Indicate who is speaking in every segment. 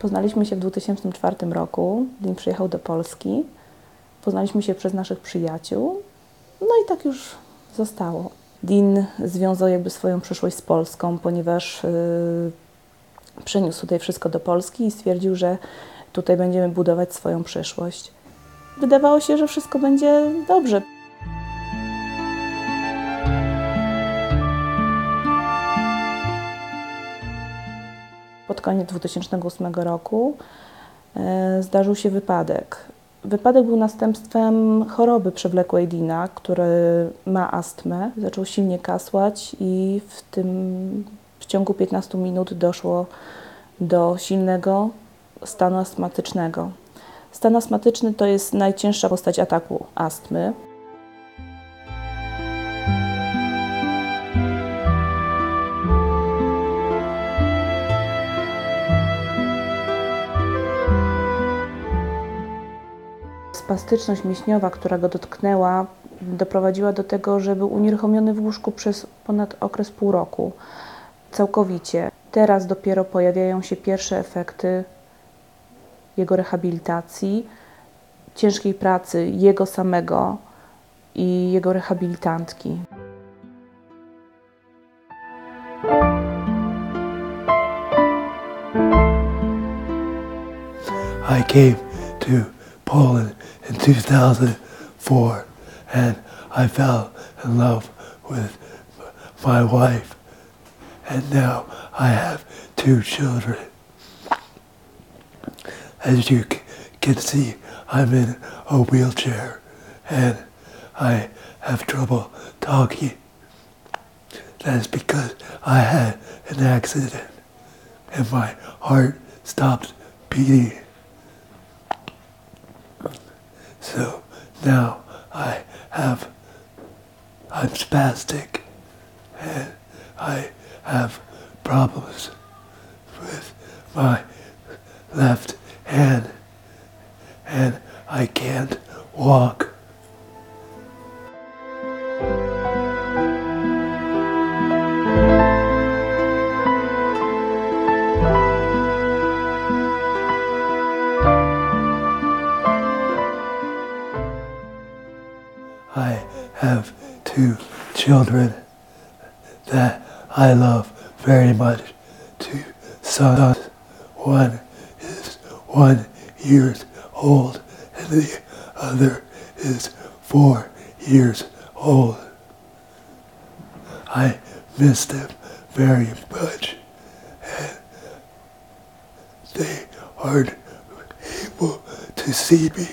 Speaker 1: Poznaliśmy się w 2004 roku. Dean przyjechał do Polski. Poznaliśmy się przez naszych przyjaciół. No i tak już zostało. Dean związał jakby swoją przyszłość z Polską, ponieważ yy, przeniósł tutaj wszystko do Polski i stwierdził, że tutaj będziemy budować swoją przyszłość. Wydawało się, że wszystko będzie dobrze. Pod koniec 2008 roku e, zdarzył się wypadek. Wypadek był następstwem choroby przewlekłej Dina, który ma astmę. Zaczął silnie kasłać i w tym w ciągu 15 minut doszło do silnego stanu astmatycznego. Stan astmatyczny to jest najcięższa postać ataku astmy. Spastyczność mięśniowa, która go dotknęła, doprowadziła do tego, że był unieruchomiony w łóżku przez ponad okres pół roku. Całkowicie. Teraz dopiero pojawiają się pierwsze efekty jego rehabilitacji, ciężkiej pracy jego samego i jego rehabilitantki.
Speaker 2: I came to Poland in 2004 and I fell in love with my wife and now I have two children. As you can see, I'm in a wheelchair and I have trouble talking. That's because I had an accident and my heart stopped beating. So now I have, I'm spastic and I have problems with my left hand and I can't walk. Two children that I love very much. Two sons. One is one years old and the other is four years old. I miss them very much and they aren't able to see me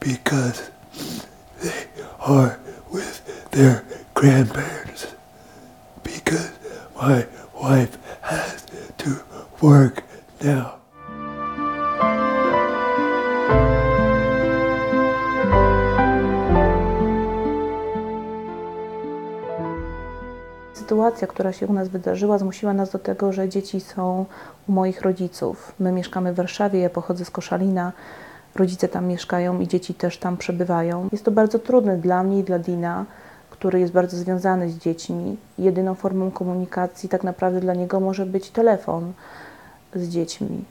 Speaker 2: because they are their grandparents because my wife has to work now.
Speaker 1: Sytuacja, która się u nas wydarzyła, zmusiła nas do tego, że dzieci są u moich rodziców. My mieszkamy w Warszawie, ja pochodzę z Koszalina, rodzice tam mieszkają i dzieci też tam przebywają. Jest to bardzo trudne dla mnie i dla Dina, który jest bardzo związany z dziećmi. Jedyną formą komunikacji tak naprawdę dla niego może być telefon z dziećmi.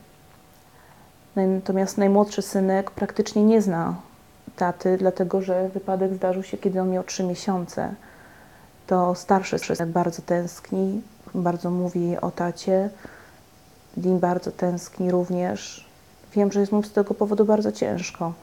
Speaker 1: Natomiast najmłodszy synek praktycznie nie zna taty, dlatego że wypadek zdarzył się, kiedy on miał 3 miesiące. To starszy synek bardzo tęskni, bardzo mówi o tacie. Dean bardzo tęskni również. Wiem, że jest mu z tego powodu bardzo ciężko.